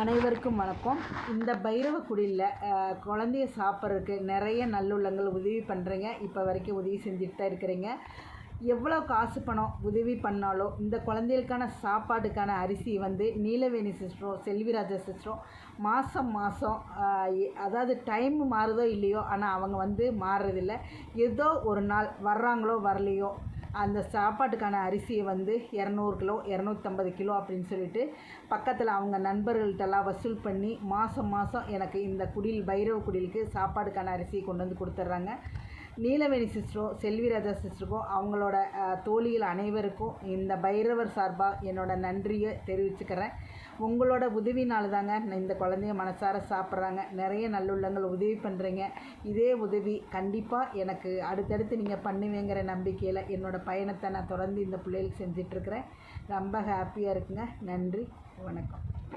அனைவருக்கும் வணக்கம். இந்த பைரவ குடியில் குழந்தைய சாப்பிட்றதுக்கு நிறைய நல்லுள்ளங்கள் உதவி பண்ணுறீங்க இப்போ வரைக்கும் உதவி செஞ்சுட்டு தான் இருக்கிறீங்க. எவ்வளோ காசு பணம் உதவி பண்ணாலும் இந்த குழந்தைகளுக்கான சாப்பாட்டுக்கான அரிசி வந்து நீலவேணி சிஸ்டரும் செல்விராஜ சிஸ்டரும் மாதம் மாதம் அதாவது டைம் மாறுதோ இல்லையோ ஆனால் அவங்க வந்து மாறுறதில்ல. ஏதோ ஒரு நாள் வர்றாங்களோ வரலையோ அந்த சாப்பாட்டுக்கான அரிசியை வந்து இரநூறு கிலோ இரநூத்தம்பது கிலோ அப்படின்னு சொல்லிட்டு பக்கத்தில் அவங்க நண்பர்கள்ட்டெல்லாம் வசூல் பண்ணி மாதம் மாதம் எனக்கு இந்த குடில் பைரவ குடிலுக்கு சாப்பாடுக்கான அரிசியை கொண்டு வந்து கொடுத்துட்றாங்க. நீலவேணி சிஸ்டரும் செல்விராஜா சிஸ்டருக்கும் அவங்களோட தோழியில் தோழிகள் அனைவருக்கும் இந்த பைரவர் சார்பாக என்னோட நன்றியை தெரிவிச்சுக்கிறேன். உங்களோட உதவினால தாங்க இந்த குழந்தைய மனசார சாப்பிட்றாங்க. நிறைய நல்லுள்ளங்கள் உதவி பண்ணுறீங்க இதே உதவி கண்டிப்பாக எனக்கு அடுத்தடுத்து நீங்கள் பண்ணுவேங்கிற நம்பிக்கையில் என்னோடய பயணத்தை நான் தொடர்ந்து இந்த பிள்ளைகளுக்கு செஞ்சிட்ருக்கிறேன். ரொம்ப ஹாப்பியாக இருக்குங்க. நன்றி. வணக்கம்.